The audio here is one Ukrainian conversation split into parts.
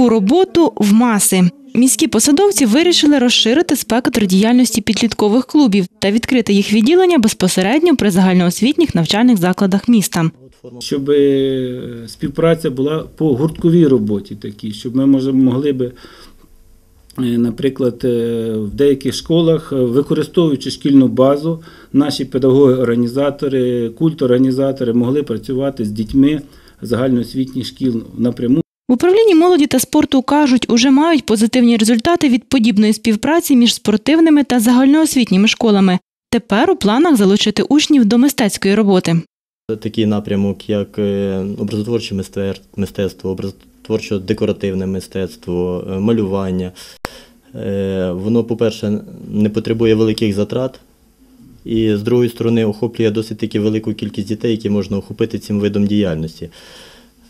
Гурткову роботу в маси. Міські посадовці вирішили розширити спектр діяльності підліткових клубів та відкрити їх відділення безпосередньо при загальноосвітніх навчальних закладах міста. щоб е, співпраця була по гуртковій роботі такій, щоб ми могли би, е, наприклад, е, в деяких школах, використовуючи шкільну базу, наші педагоги-організатори, культорганізатори могли працювати з дітьми загальноосвітніх шкіл напряму. В управлінні молоді та спорту кажуть, уже мають позитивні результати від подібної співпраці між спортивними та загальноосвітніми школами. Тепер у планах залучити учнів до мистецької роботи. Такий напрямок, як е, образотворче мистецтво, образотворчо-декоративне мистецтво, е, малювання. Е, Воно, по-перше, не потребує великих затрат, і з другої сторони охоплює досить таки велику кількість дітей, які можна охопити цим видом діяльності.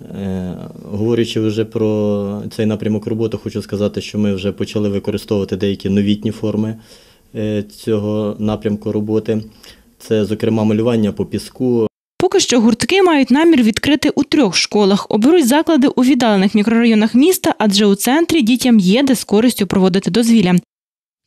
Е, Говорячи вже про цей напрямок роботи, хочу сказати, що ми вже почали використовувати деякі новітні форми е, цього напрямку роботи. Це, зокрема, малювання по піску, Поки що гуртки мають намір відкрити у трьох школах. Оберуть заклади у віддалених мікрорайонах міста, адже у центрі дітям є де з користю проводити дозвілля.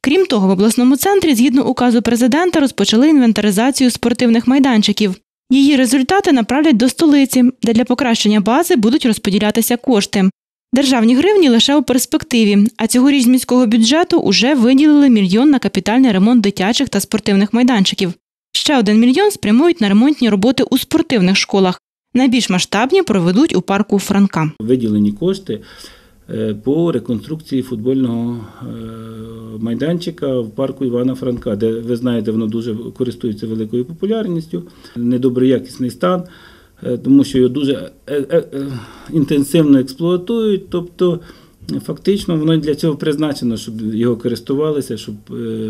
Крім того, в обласному центрі, згідно указу президента, розпочали інвентаризацію спортивних майданчиків. Її результати направлять до столиці, де для покращення бази будуть розподілятися кошти. Державні гривні лише у перспективі, а цьогоріч з міського бюджету уже виділили мільйон на капітальний ремонт дитячих та спортивних майданчиків. Ще один мільйон спрямують на ремонтні роботи у спортивних школах. Найбільш масштабні проведуть у парку Франка. Виділені кошти по реконструкції футбольного е, майданчика в парку Івана Франка, де ви знаєте, воно дуже користується великою популярністю, недоброякісний стан, е, тому що його дуже е, е, е, інтенсивно експлуатують. Тобто, фактично, воно для цього призначено, щоб його користувалися, щоб е,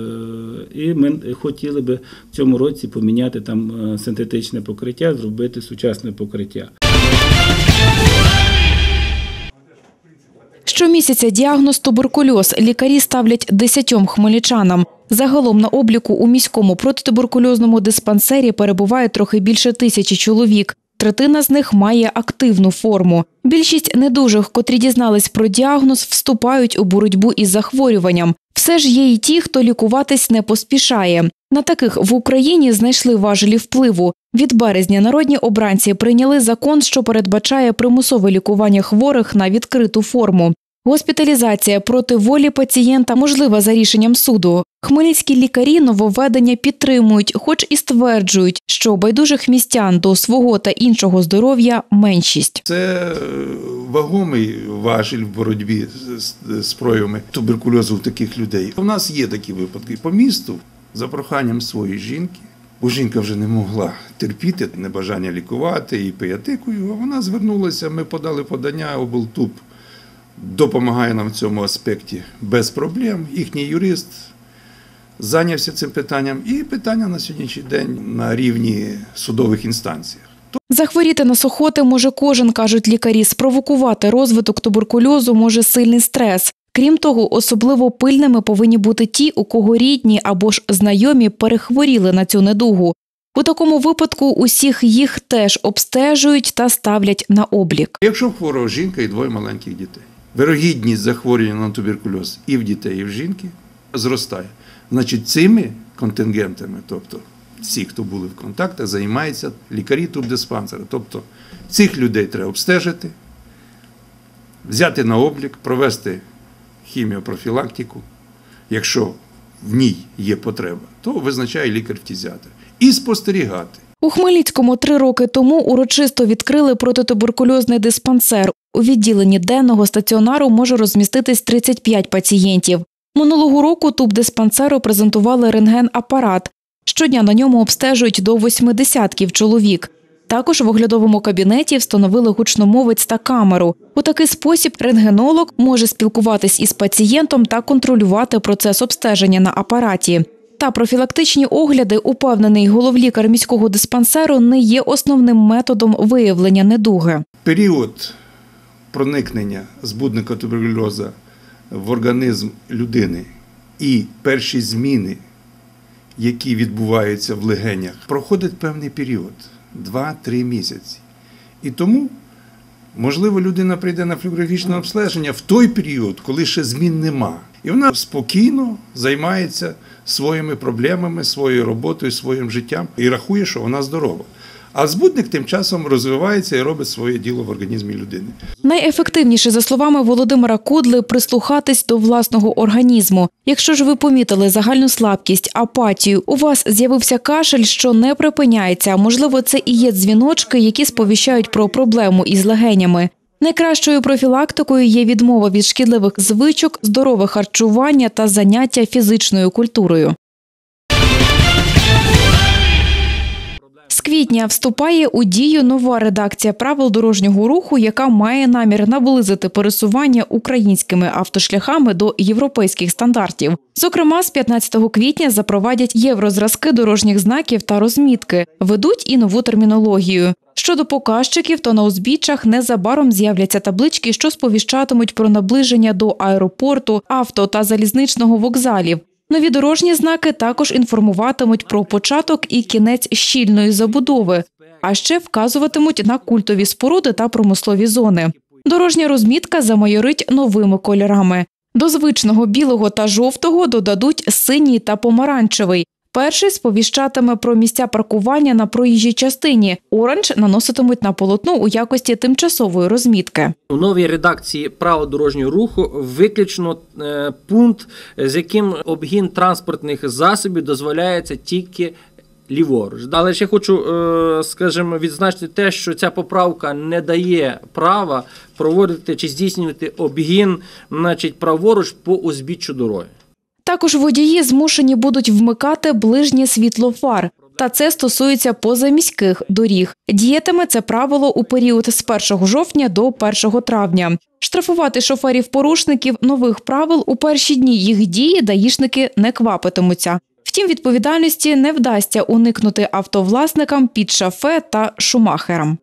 і ми хотіли би в цьому році поміняти там е, синтетичне покриття, зробити сучасне покриття. Щомісяця діагноз туберкульоз лікарі ставлять десятьом хмельничанам. Загалом на обліку у міському протитуберкульозному диспансері перебуває трохи більше тисячі чоловік. Третина з них має активну форму. Більшість недужих, котрі дізнались про діагноз, вступають у боротьбу із захворюванням. Все ж є й ті, хто лікуватись не поспішає. На таких в Україні знайшли важелі впливу. Від березня народні обранці прийняли закон, що передбачає примусове лікування хворих на відкриту форму. Госпіталізація проти волі пацієнта можлива за рішенням суду. Хмельницькі лікарі нововведення підтримують, хоч і стверджують, що байдужих містян до свого та іншого здоров'я меншість. Це вагомий важіль в боротьбі з- проявами туберкульозу у таких людей. У нас є такі випадки по місту за проханням своєї жінки. Бо жінка вже не могла терпіти небажання лікувати і пиятикою. а Вона звернулася, ми подали подання, облтуб допомагає нам в цьому аспекті без проблем. Їхній юрист зайнявся цим питанням, і питання на сьогоднішній день на рівні судових інстанцій. Захворіти на сухоти може кожен, кажуть лікарі. Спровокувати розвиток туберкульозу може сильний стрес. Крім того, особливо пильними повинні бути ті, у кого рідні або ж знайомі перехворіли на цю недугу. У такому випадку усіх їх теж обстежують та ставлять на облік. Якщо хвора жінка і двоє маленьких дітей, вирогідність захворювання на туберкульоз і в дітей, і в жінки зростає. Значить, цими контингентами, тобто всі, хто були в контактах, займаються лікарі тубдиспансера. Тобто цих людей треба обстежити, взяти на облік, провести хіміопрофілактику. Якщо в ній є потреба, то визначає лікар-фтізіатр. І спостерігати. У Хмельницькому три роки тому урочисто відкрили протитуберкульозний диспансер. У відділенні денного стаціонару може розміститись 35 пацієнтів. Минулого року тубдиспансеру презентували рентген-апарат. Щодня на ньому обстежують до восьми десятків чоловік. Також в оглядовому кабінеті встановили гучномовець та камеру. У такий спосіб рентгенолог може спілкуватись із пацієнтом та контролювати процес обстеження на апараті. Та профілактичні огляди, упевнений головлікар міського диспансеру, не є основним методом виявлення недуги. період проникнення збудника туберкульоза в організм людини і перші зміни, які відбуваються в легенях, проходить певний період 2-3 місяці. І тому Можливо, людина прийде на флюорографічне обстеження в той період, коли ще змін нема. І вона спокійно займається своїми проблемами, своєю роботою, своїм життям і рахує, що вона здорова. А збудник тим часом розвивається і робить своє діло в організмі людини. Найефективніше, за словами Володимира Кудли, прислухатись до власного організму. Якщо ж ви помітили загальну слабкість, апатію, у вас з'явився кашель, що не припиняється. Можливо, це і є дзвіночки, які сповіщають про проблему із легенями. Найкращою профілактикою є відмова від шкідливих звичок, здорове харчування та заняття фізичною культурою. Квітня вступає у дію нова редакція правил дорожнього руху, яка має намір наблизити пересування українськими автошляхами до європейських стандартів. Зокрема, з 15 квітня запровадять єврозразки дорожніх знаків та розмітки, ведуть і нову термінологію. Щодо показчиків, то на узбіччях незабаром з'являться таблички, що сповіщатимуть про наближення до аеропорту, авто та залізничного вокзалів. Нові дорожні знаки також інформуватимуть про початок і кінець щільної забудови, а ще вказуватимуть на культові споруди та промислові зони. Дорожня розмітка замайорить новими кольорами. До звичного білого та жовтого додадуть синій та помаранчевий. Перший сповіщатиме про місця паркування на проїжджій частині. Оранж наноситимуть на полотно у якості тимчасової розмітки. У новій редакції правил дорожнього руху виключно е, пункт, з яким обгін транспортних засобів дозволяється тільки ліворуч. Але я хочу, е, скажімо, відзначити те, що ця поправка не дає права проводити чи здійснювати обгін, значить, праворуч по узбіччю дороги. Також водії змушені будуть вмикати ближнє світло фар. Та це стосується позаміських доріг. Діятиме це правило у період з 1 жовтня до 1 травня. Штрафувати шоферів-порушників нових правил у перші дні їх дії даїшники не квапитимуться. Втім, відповідальності не вдасться уникнути автовласникам під шафе та шумахерам.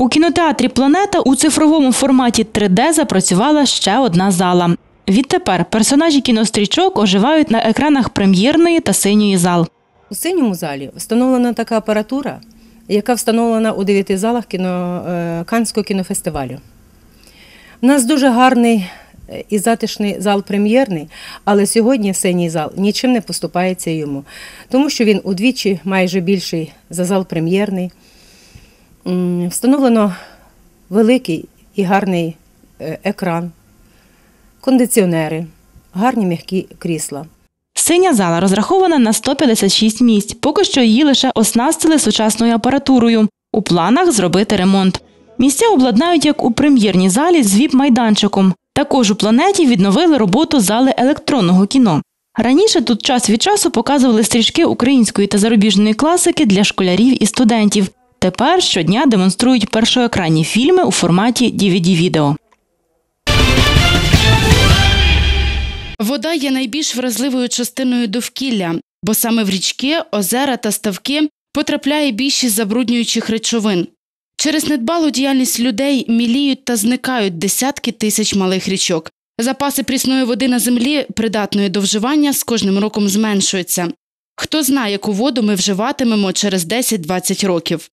У кінотеатрі Планета у цифровому форматі 3D запрацювала ще одна зала. Відтепер персонажі кінострічок оживають на екранах прем'єрної та синьої зал. У синьому залі встановлена така апаратура, яка встановлена у дев'яти залах кіно, е, Канського кінофестивалю. У нас дуже гарний е, і затишний зал прем'єрний, але сьогодні синій зал нічим не поступається йому, тому що він удвічі майже більший за зал прем'єрний. Встановлено великий і гарний е, екран, кондиціонери, гарні м'які крісла. Синя зала розрахована на 156 місць. Поки що її лише оснастили сучасною апаратурою. У планах зробити ремонт. Місця обладнають як у прем'єрній залі з віп-майданчиком. Також у планеті відновили роботу зали електронного кіно. Раніше тут час від часу показували стрічки української та зарубіжної класики для школярів і студентів. Тепер щодня демонструють першоекранні фільми у форматі DVD-відео. Вода є найбільш вразливою частиною довкілля, бо саме в річки, озера та ставки потрапляє більшість забруднюючих речовин. Через недбалу діяльність людей міліють та зникають десятки тисяч малих річок. Запаси прісної води на землі, придатної до вживання, з кожним роком зменшуються. Хто знає, яку воду ми вживатимемо через 10-20 років.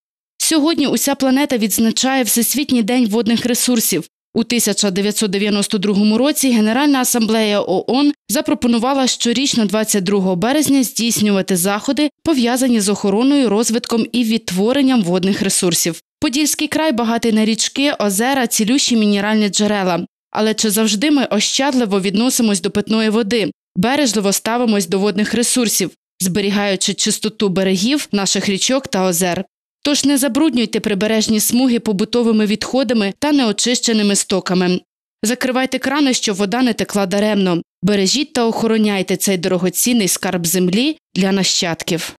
Сьогодні уся планета відзначає Всесвітній день водних ресурсів. У 1992 році Генеральна асамблея ООН запропонувала щорічно 22 березня здійснювати заходи, пов'язані з охороною, розвитком і відтворенням водних ресурсів. Подільський край багатий на річки, озера, цілющі мінеральні джерела. Але чи завжди ми ощадливо відносимось до питної води, бережливо ставимось до водних ресурсів, зберігаючи чистоту берегів, наших річок та озер? Тож не забруднюйте прибережні смуги побутовими відходами та неочищеними стоками. Закривайте крани, щоб вода не текла даремно. Бережіть та охороняйте цей дорогоцінний скарб землі для нащадків.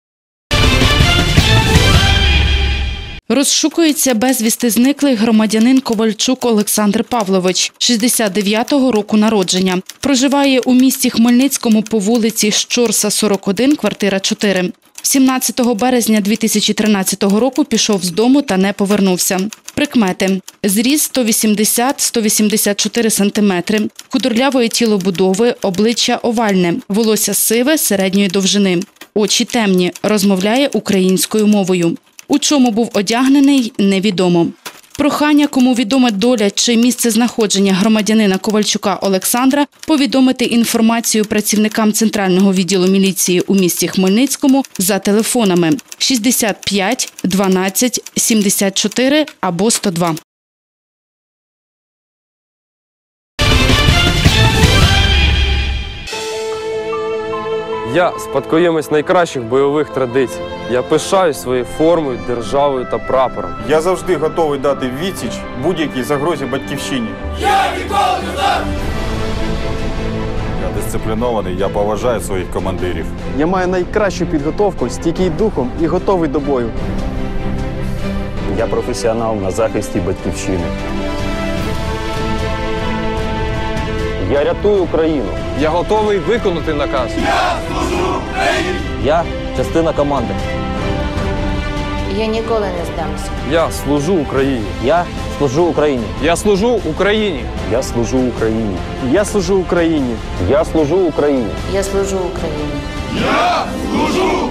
Розшукується безвісти зниклий громадянин Ковальчук Олександр Павлович, 69-го року народження. Проживає у місті Хмельницькому по вулиці Щорса, 41, квартира 4. 17 березня 2013 року пішов з дому та не повернувся. Прикмети: зріст 180-184 см, худорлявої тілобудови, обличчя овальне, волосся сиве середньої довжини, очі темні, розмовляє українською мовою. У чому був одягнений, невідомо. Прохання, кому відома доля чи місце знаходження громадянина Ковальчука Олександра, повідомити інформацію працівникам центрального відділу міліції у місті Хмельницькому за телефонами 65 12 74 або 102. Я спадкоємець найкращих бойових традицій. Я пишаюсь своєю формою, державою та прапором. Я завжди готовий дати відсіч будь-якій загрозі батьківщині. Я дисциплінований, я поважаю своїх командирів. Я маю найкращу підготовку, стійкий духом і готовий до бою. Я професіонал на захисті батьківщини. Я рятую Україну. Я готовий виконати наказ. Я служу Україні! Я частина команди. Я ніколи не здамся. Я служу Україні. Я служу Україні. Я служу Україні. Я служу Україні. Я служу Україні. Я служу Україні. Я служу Україні. Я служу.